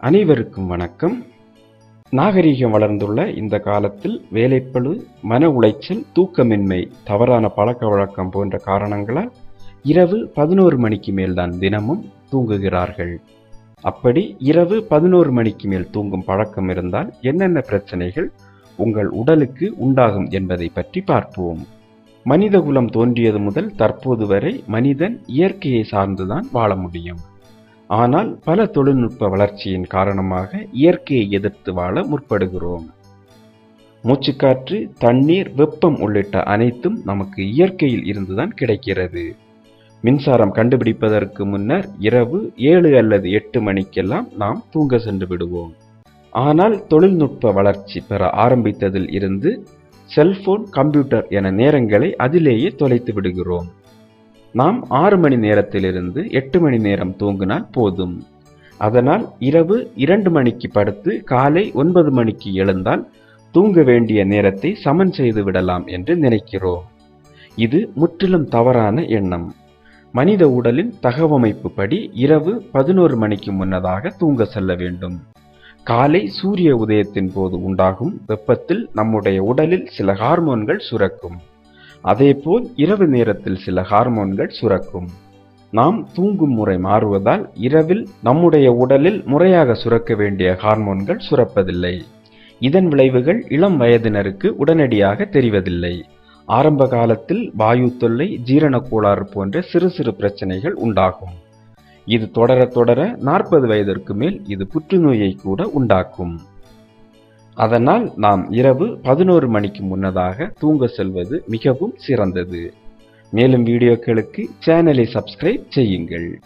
அனைவருக்கும் வணக்கம். நாகரீகம் வளர்ந்துள்ள இந்த காலத்தில் வேலைப்பளு மன உளைச்சல் தூக்கமின்மை தவறான பழக்க வழக்கம் போன்ற காரணங்களால் இரவு பதினோரு மணிக்கு மேல்தான் தினமும் தூங்குகிறார்கள். அப்படி இரவு பதினோரு மணிக்கு மேல் தூங்கும் பழக்கம் இருந்தால் என்னென்ன பிரச்சனைகள் உங்கள் உடலுக்கு உண்டாகும் என்பதை பற்றி பார்ப்போம். மனிதகுலம் தோன்றியது முதல் தற்போது வரை மனிதன் இயற்கையை சார்ந்துதான் வாழ முடியும். ஆனால் பல தொழில்நுட்ப வளர்ச்சியின் காரணமாக இயற்கையை எதிர்த்து வாழ முற்படுகிறோம். மூச்சுக்காற்று தண்ணீர் வெப்பம் உள்ளிட்ட அனைத்தும் நமக்கு இயற்கையில் இருந்துதான் கிடைக்கிறது. மின்சாரம் கண்டுபிடிப்பதற்கு முன்னர் இரவு ஏழு அல்லது எட்டு மணிக்கெல்லாம் நாம் தூங்க சென்று விடுவோம். ஆனால் தொழில்நுட்ப வளர்ச்சி பெற ஆரம்பித்ததில் இருந்து செல்போன் கம்ப்யூட்டர் என நேரங்களை அதிலேயே தொலைத்து விடுகிறோம். நாம் ஆறு மணி நேரத்திலிருந்து எட்டு மணி நேரம் தூங்கினால் போதும். அதனால் இரவு இரண்டு மணிக்கு படுத்து காலை ஒன்பது மணிக்கு எழுந்தால் தூங்க வேண்டிய நேரத்தை சமன் செய்து விடலாம் என்று நினைக்கிறோம். இது முற்றிலும் தவறான எண்ணம். மனித உடலின் தகவமைப்பு படி இரவு பதினோரு மணிக்கு முன்னதாக தூங்க செல்ல வேண்டும். காலை சூரிய உதயத்தின் போது உண்டாகும் வெப்பத்தில் நம்முடைய உடலில் சில ஹார்மோன்கள் சுரக்கும். அதேபோல் இரவு நேரத்தில் சில ஹார்மோன்கள் சுரக்கும். நாம் தூங்கும் முறை மாறுவதால் இரவில் நம்முடைய உடலில் முறையாக சுரக்க வேண்டிய ஹார்மோன்கள் சுரப்பதில்லை. இதன் விளைவுகள் இளம் வயதினருக்கு உடனடியாக தெரிவதில்லை. ஆரம்ப காலத்தில் வாயு தொல்லை ஜீரண கோளாறு போன்ற சிறு சிறு பிரச்சனைகள் உண்டாகும். இது தொடர தொடர நாற்பது வயதிற்கு மேல் இது புற்றுநோயை கூட உண்டாக்கும். அதனால் நாம் இரவு பதினோரு மணிக்கு முன்னதாக தூங்க செல்வது மிகவும் சிறந்தது. மேலும் வீடியோக்களுக்கு சேனலை சப்ஸ்கிரைப் செய்யுங்கள்.